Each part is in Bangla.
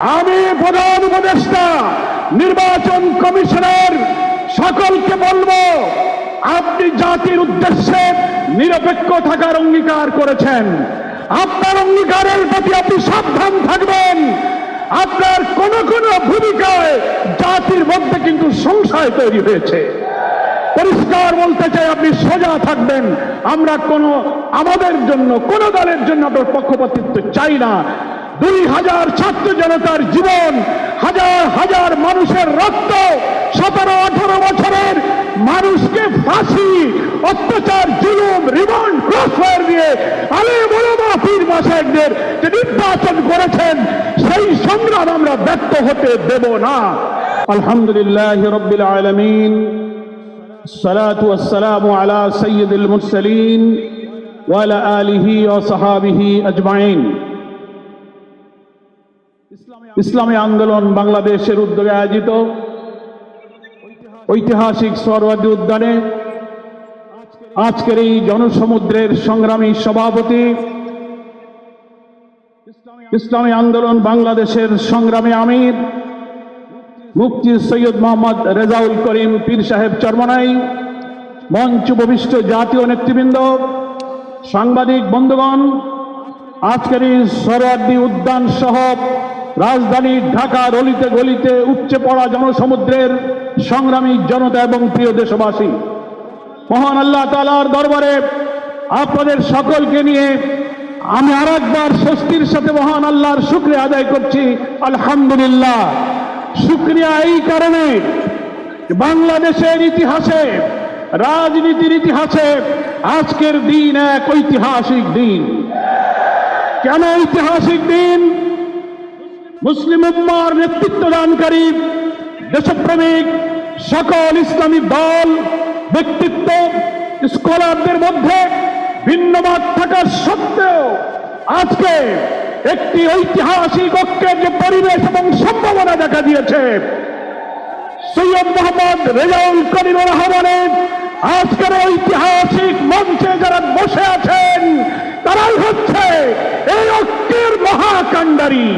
আমি প্রধান উপদেষ্টা, নির্বাচন কমিশনের সকলকে বলব, আপনি জাতির উদ্দেশ্যে নিরপেক্ষ থাকার অঙ্গীকার করেছেন। আপনার অঙ্গীকারের প্রতি আপনি সাবধান থাকবেন। আপনার কোন কোন ভূমিকায় জাতির মধ্যে কিন্তু সংশয় তৈরি হয়েছে। পরিষ্কার বলতে চাই, আপনি সোজা থাকবেন। আমরা কোন, আমাদের জন্য, কোন দলের জন্য আপনার পক্ষপাতিত্ব চাই না। দুই হাজার ছাত্র জনতার জীবন হাজার হাজার মানুষের রক্ত সতেরো আঠারো বছরের মানুষকে ফাঁসি অত্যাচার জুলুম রিমান্ড ক্রসফায়ার দিয়ে আলে বড় মাফির মাসায়কদের যে নির্বাচন করেছেন সেই সংগ্রাম আমরা ব্যর্থ হতে দেব না আলহামদুলিল্লাহ রব্বিল আলমিন الصلاة والسلام على سيد المرسلين وعلى آله وصحابه أجمعين ইসলামী আন্দোলন বাংলাদেশের উদ্যোগে আয়োজিত ঐতিহাসিক সরওয়ার্দী উদ্যানে আজকের এই জনসমুদ্রের সংগ্রামী সভাপতি ইসলামী আন্দোলন বাংলাদেশের সংগ্রামী আমির মুফতি সৈয়দ মোহাম্মদ রেজাউল করিম পীর সাহেব চরমনাই, মঞ্চ উপবিষ্ট জাতীয় নেতৃবৃন্দ, সাংবাদিক বন্ধুগণ, আজকের এই সরোয়ার্দী উদ্যান সহ রাজধানী ঢাকার অলিতে গলিতে উপচে পড়া জনসমুদ্রের সংগ্রামী জনতা এবং প্রিয় দেশবাসী, মহান আল্লাহ তালার দরবারে আপনাদের সকলকে নিয়ে আমি আর একবার স্বস্তির সাথে মহান আল্লাহর শুক্রিয়া আদায় করছি। আলহামদুলিল্লাহ। শুক্রিয়া এই কারণে বাংলাদেশের ইতিহাসে, রাজনীতির ইতিহাসে আজকের দিন এক ঐতিহাসিক দিন। কেন ঐতিহাসিক দিন? মুসলিম উম্মার নেতৃত্ব দানকারী, দেশপ্রেমিক, সকল ইসলামী দল, ব্যক্তিত্ব, স্কলারদের মধ্যে ভিন্নমত থাকা সত্ত্বেও আজকে একটি ঐতিহাসিক ঐক্যের যে পরিবেশ এবং সম্ভাবনা দেখা দিয়েছে, সৈয়দ মোহাম্মদ রেজাউল করিম রহমানের আজকের ঐতিহাসিক মঞ্চে যারা বসে আছেন, তারাই হচ্ছে এই ঐক্যের মহাকাণ্ডারী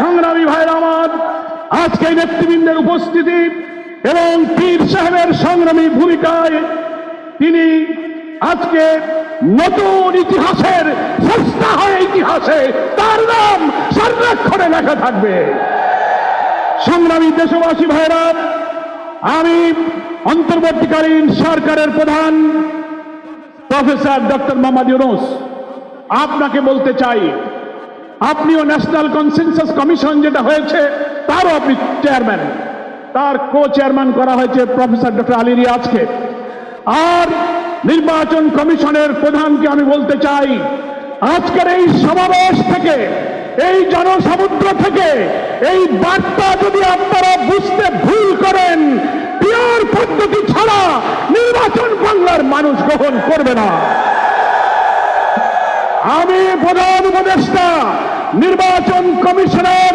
সংগ্রামী ভাইরা আমার আজকে নেতৃবৃন্দের উপস্থিতি এবং পীর সাহেবের সংগ্রামী ভূমিকায় তিনি আজকে নতুন ইতিহাসের সস্তা হয় ইতিহাসে তার নাম সর্বেক্ষণে লেখা থাকবে। সংগ্রামী দেশবাসী ভাইরা, আমি অন্তর্বর্তীকালীন সরকারের প্রধান প্রফেসর ডক্টর মোহাম্মদ ইউনুস, আপনাকে বলতে চাই, আপনিও ন্যাশনাল কনসেনসাস কমিশন যেটা হয়েছে তারও আপনি চেয়ারম্যান তার কো চেয়ারম্যান করা হয়েছে প্রফেসর ডক্টর আলী রিয়াজকে। আর নির্বাচন কমিশনের প্রধানকে আমি বলতে চাই, আজকের এই সমাবেশ থেকে, এই জনসমুদ্র থেকে, এই বার্তা যদি আপনারা বুঝতে ভুল করেন, পিওর পদ্ধতি ছাড়া নির্বাচন বাংলার মানুষ গ্রহণ করবে না। আমি প্রধান উপদেষ্টা, নির্বাচন কমিশনের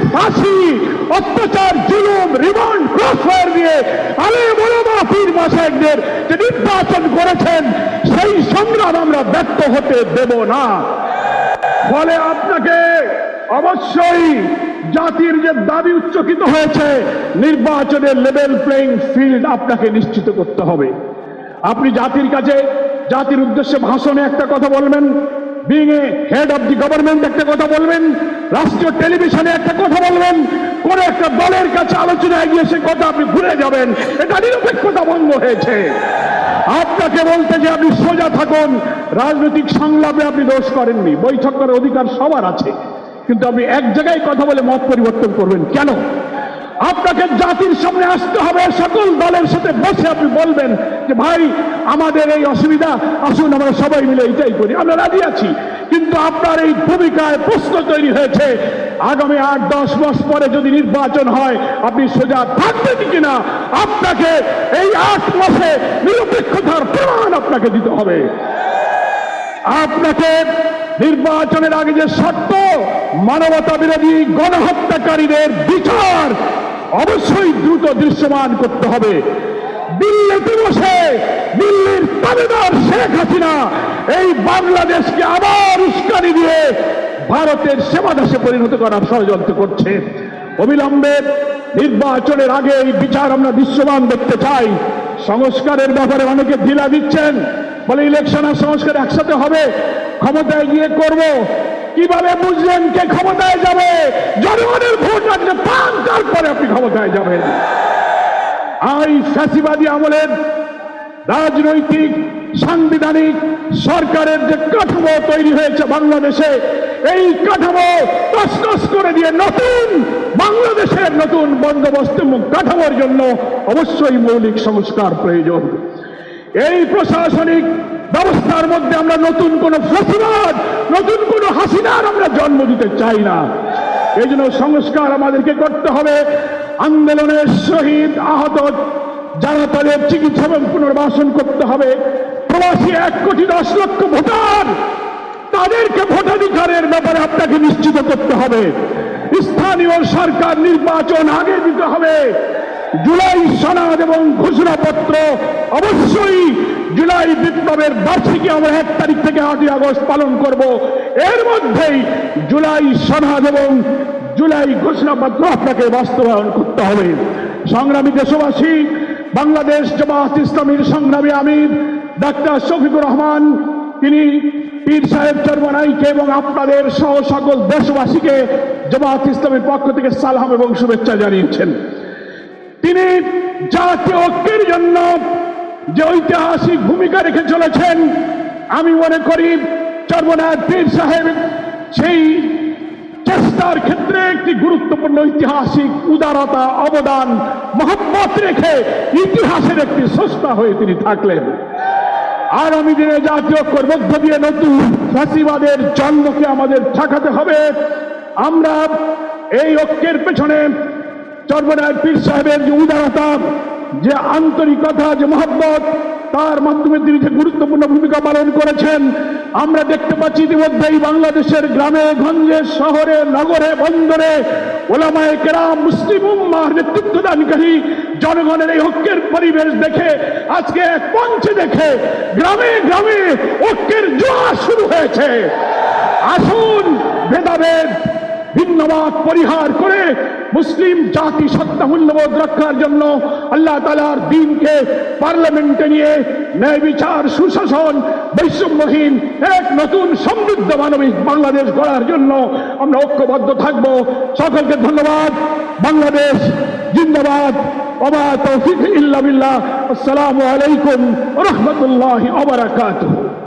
ফাঁসি, অত্যাচার, জুলুম, রিমান্ড ক্রসফায়ার দিয়ে আলে বড় মাফির মাসায়কদের যে নির্বাচন করেছেন, সেই সংগ্রাম আমরা ব্যক্ত হতে দেব না। ফলে আপনাকে অবশ্যই জাতির যে দাবি উচ্চকিত হয়েছে, নির্বাচনের লেভেল প্লেইং ফিল্ড আপনাকে নিশ্চিত করতে হবে। আপনি জাতির কাছে, জাতির উদ্দেশ্যে ভাষণে একটা কথা বলবেন being a head of the government একটা কথা বলবেন রাষ্ট্রীয় টেলিভিশনে একটা কথা বলবেন, কোন একটা দলের কাছে আলোচনায় গিয়ে সে কথা আপনি ভুলে যাবেন। এটা নিরপেক্ষতা ভঙ্গ হয়েছে। আপনাকে বলতে যে আপনি সোজা থাকুন, রাজনৈতিক সংলাপে আপনি দোষ করেননি, বৈঠক করার অধিকার সবার আছে। কিন্তু আপনি এক জায়গায় কথা বলে মত পরিবর্তন করবেন কেন? আপনাকে জাতির সামনে আসতে হবে, সকল দলের সাথে বসে আপনি বলবেন যে, ভাই, আমাদের এই অসুবিধা, আসুন আমরা সবাই মিলে এটাই করি। আমরা রাজি আছি। কিন্তু আপনার এই ভূমিকায় প্রশ্ন তৈরি হয়েছে, আগামী আট, দশ মাস পরে যদি নির্বাচন হয়, আপনি সোজা থাকবেন কিনা? আপনাকে এই আট মাসে নিরপেক্ষতার প্রমাণ আপনাকে দিতে হবে। আপনাকে নির্বাচনের আগে যে শর্ত, মানবতা বিরোধী গণহত্যাকারীদের বিচার অবশ্যই দ্রুত দৃশ্যমান করতে হবে। দিল্লিতে বসে দিল্লির তাবেদার শেখ হাসিনা এই বাংলাদেশকে আবার উস্কানি দিয়ে ভারতের সেবা দেশে পরিণত করার ষড়যন্ত্র করছে। অবিলম্বে নির্বাচনের আগে এই বিচার আমরা দৃশ্যমান দেখতে চাই। সংস্কারের ব্যাপারে অনেকে ঢিলা দিচ্ছেন। বলে ইলেকশন আর সংস্কার একসাথে হবে, ক্ষমতায় গিয়ে করব। কীভাবে বুঝলেন কে ক্ষমতায় যাবে? জনগণের ভোট পান তারপরে আপনি ক্ষমতায় যাবেন? ফ্যাসিবাদী আমলের রাজনৈতিক, সাংবিধানিক সরকারের যে কাঠামো তৈরি হয়েছে বাংলাদেশে, এই কাঠামো তসনস করে দিয়ে নতুন বাংলাদেশের নতুন বন্দোবস্ত কাঠামোর জন্য অবশ্যই মৌলিক সংস্কার প্রয়োজন। এই প্রশাসনিক ব্যবস্থার মধ্যে আমরা নতুন কোন ফসিবাদ নতুন কোন হাসিনার আমরা জন্ম দিতে চাই না। এই জন্য সংস্কার আমাদেরকে করতে হবে। আন্দোলনের শহীদ আহত যারা তাদের চিকিৎসা এবং পুনর্বাসন করতে হবে, প্রবাসী এক কোটি দশ লক্ষ ভোটার, তাদেরকে ভোটাধিকারের ব্যাপারে আপনাকে নিশ্চিত করতে হবে। স্থানীয় সরকার নির্বাচন আগে দিতে হবে। জুলাই সনদ এবং ঘোষণাপত্র অবশ্যই জুলাই বিপ্লবের বার্ষিকী আমরা এক তারিখ থেকে আটই আগস্ট পালন করব। এর মধ্যেই জুলাই সনদ এবং জুলাই ঘোষণাপত্র আপনাকে বাস্তবায়ন করতে হবে। সংগ্রামী দেশবাসী বাংলাদেশ জামাত ইসলামীর সংগ্রামী আমির ডাক্তার শফিকুর রহমান, তিনি পীর সাহেব চরমানাইকে এবং আপনাদের সহ সকল দেশবাসীকে জামাত ইসলামের পক্ষ থেকে সালাম এবং শুভেচ্ছা জানিয়েছেন। তিনি জাতীয় ঐক্যের জন্য যে ঐতিহাসিক ভূমিকা রেখে চলেছেন, আমি মনে করি চর্মনাথ পীর সাহেব সেই চেষ্টার ক্ষেত্রে একটি গুরুত্বপূর্ণ ঐতিহাসিক উদারতা, অবদান, মহব্বত রেখে ইতিহাসের একটি সস্তা হয়ে তিনি থাকলেন। আগামী দিনে জাতীয় ঐক্যের মধ্য দিয়ে নতুন ফাঁসিবাদের জন্মকে আমাদের ঠেকাতে হবে। আমরা এই ঐক্যের পেছনে চর্মনায় পীর সাহেবের যে উদারতা, যে আন্তরিকতা, যে মহব্বত, তার মাধ্যমে তিনি যে গুরুত্বপূর্ণ ভূমিকা পালন করেছেন আমরা দেখতে পাচ্ছি ইতিমধ্যেই বাংলাদেশের গ্রামে, গঞ্জে, শহরে, নগরে, বন্দরে ওলামায় কেরাম, মুসলিম উম্মার নেতৃত্বদানকারী জনগণের এই ঐক্যের পরিবেশ দেখে, আজকে এক মঞ্চে দেখে গ্রামে গ্রামে ঐক্যের জোয়া শুরু হয়েছে। আসুন ভেদাভেদ ভিন্নবাদ পরিহার করে মুসলিম জাতি সত্তা মূল্যবোধ রক্ষার জন্য আল্লাহ তালার দিনকে পার্লামেন্টে নিয়ে ন্যায় বিচার, সুশাসন, বৈষম্যহীন এক নতুন সমৃদ্ধ মানবিক বাংলাদেশ গড়ার জন্য আমরা ঐক্যবদ্ধ থাকব। সকলকে ধন্যবাদ। বাংলাদেশ জিন্দাবাদ। অবা তৌফিক ইল্লা আসসালামু আলাইকুম রহমতুল্লাহ ওয়া বারাকাতুহু।